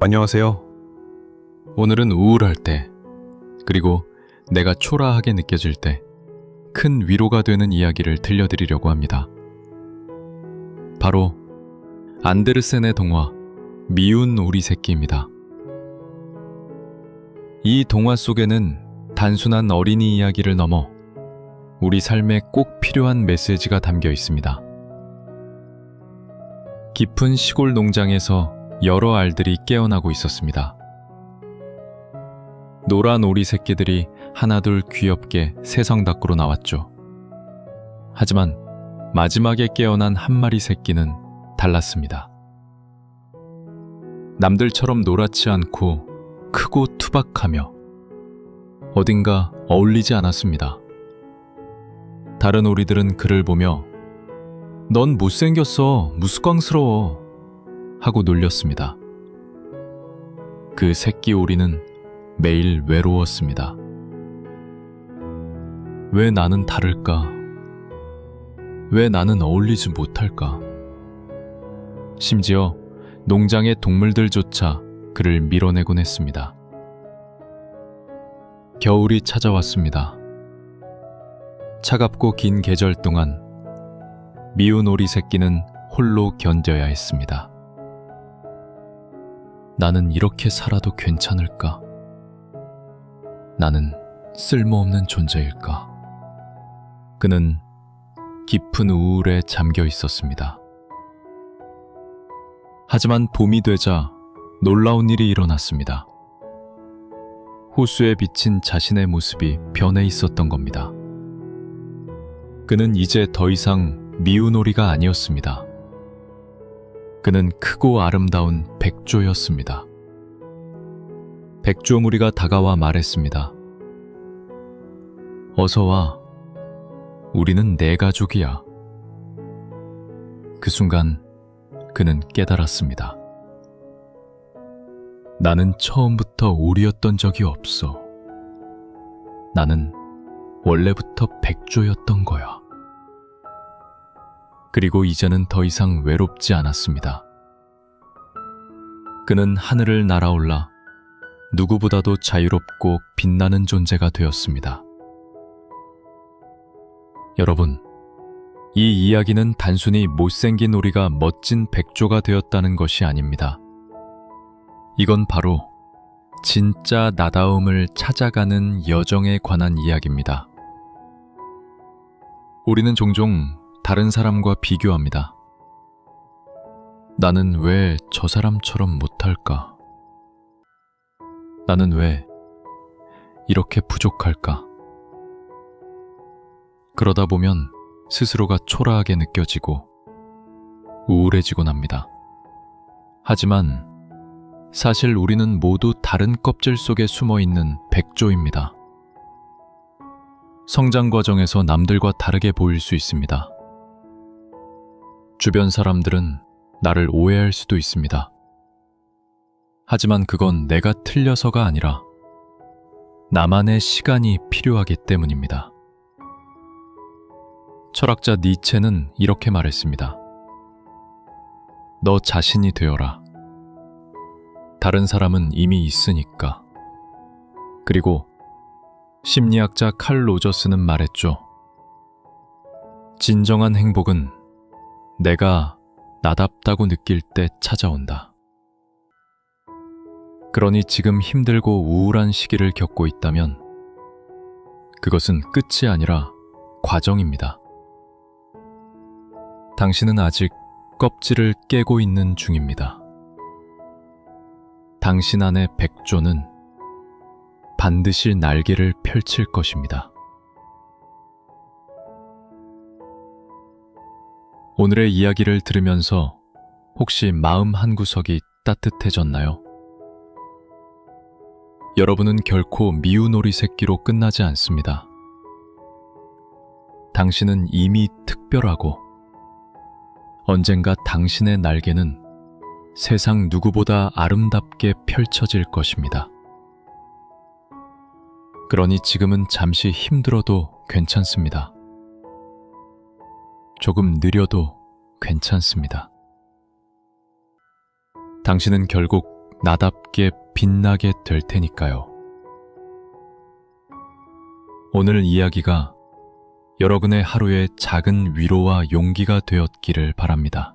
안녕하세요. 오늘은 우울할 때, 그리고 내가 초라하게 느껴질 때, 큰 위로가 되는 이야기를 들려드리려고 합니다. 바로, 안데르센의 동화, 미운 오리 새끼입니다. 이 동화 속에는 단순한 어린이 이야기를 넘어 우리 삶에 꼭 필요한 메시지가 담겨 있습니다. 깊은 시골 농장에서 여러 알들이 깨어나고 있었습니다. 노란 오리 새끼들이 하나둘 귀엽게 세상 밖으로 나왔죠. 하지만 마지막에 깨어난 한 마리 새끼는 달랐습니다. 남들처럼 노랗지 않고 크고 투박하며 어딘가 어울리지 않았습니다. 다른 오리들은 그를 보며 넌 못생겼어. 무스꽝스러워. 하고 놀렸습니다. 그 새끼 오리는 매일 외로웠습니다. 왜 나는 다를까? 왜 나는 어울리지 못할까? 심지어 농장의 동물들조차 그를 밀어내곤 했습니다. 겨울이 찾아왔습니다. 차갑고 긴 계절 동안 미운 오리 새끼는 홀로 견뎌야 했습니다. 나는 이렇게 살아도 괜찮을까? 나는 쓸모없는 존재일까? 그는 깊은 우울에 잠겨 있었습니다. 하지만 봄이 되자 놀라운 일이 일어났습니다. 호수에 비친 자신의 모습이 변해 있었던 겁니다. 그는 이제 더 이상 미운 오리가 아니었습니다. 그는 크고 아름다운 백조였습니다. 백조 무리가 다가와 말했습니다. 어서 와. 우리는 내 가족이야. 그 순간 그는 깨달았습니다. 나는 처음부터 오리였던 적이 없어. 나는 원래부터 백조였던 거야. 그리고 이제는 더 이상 외롭지 않았습니다. 그는 하늘을 날아올라 누구보다도 자유롭고 빛나는 존재가 되었습니다. 여러분, 이 이야기는 단순히 못생긴 오리가 멋진 백조가 되었다는 것이 아닙니다. 이건 바로 진짜 나다움을 찾아가는 여정에 관한 이야기입니다. 우리는 종종 다른 사람과 비교합니다. 나는 왜 저 사람처럼 못할까? 나는 왜 이렇게 부족할까? 그러다 보면 스스로가 초라하게 느껴지고 우울해지곤 합니다. 하지만 사실 우리는 모두 다른 껍질 속에 숨어 있는 백조입니다. 성장 과정에서 남들과 다르게 보일 수 있습니다. 주변 사람들은 나를 오해할 수도 있습니다. 하지만 그건 내가 틀려서가 아니라 나만의 시간이 필요하기 때문입니다. 철학자 니체는 이렇게 말했습니다. 너 자신이 되어라. 다른 사람은 이미 있으니까. 그리고 심리학자 칼 로저스는 말했죠. 진정한 행복은 내가 나답다고 느낄 때 찾아온다. 그러니 지금 힘들고 우울한 시기를 겪고 있다면 그것은 끝이 아니라 과정입니다. 당신은 아직 껍질을 깨고 있는 중입니다. 당신 안의 백조는 반드시 날개를 펼칠 것입니다. 오늘의 이야기를 들으면서 혹시 마음 한구석이 따뜻해졌나요? 여러분은 결코 오리 새끼로 끝나지 않습니다. 당신은 이미 특별하고 언젠가 당신의 날개는 세상 누구보다 아름답게 펼쳐질 것입니다. 그러니 지금은 잠시 힘들어도 괜찮습니다. 조금 느려도 괜찮습니다. 당신은 결국 나답게 빛나게 될 테니까요. 오늘 이야기가 여러분의 하루의 작은 위로와 용기가 되었기를 바랍니다.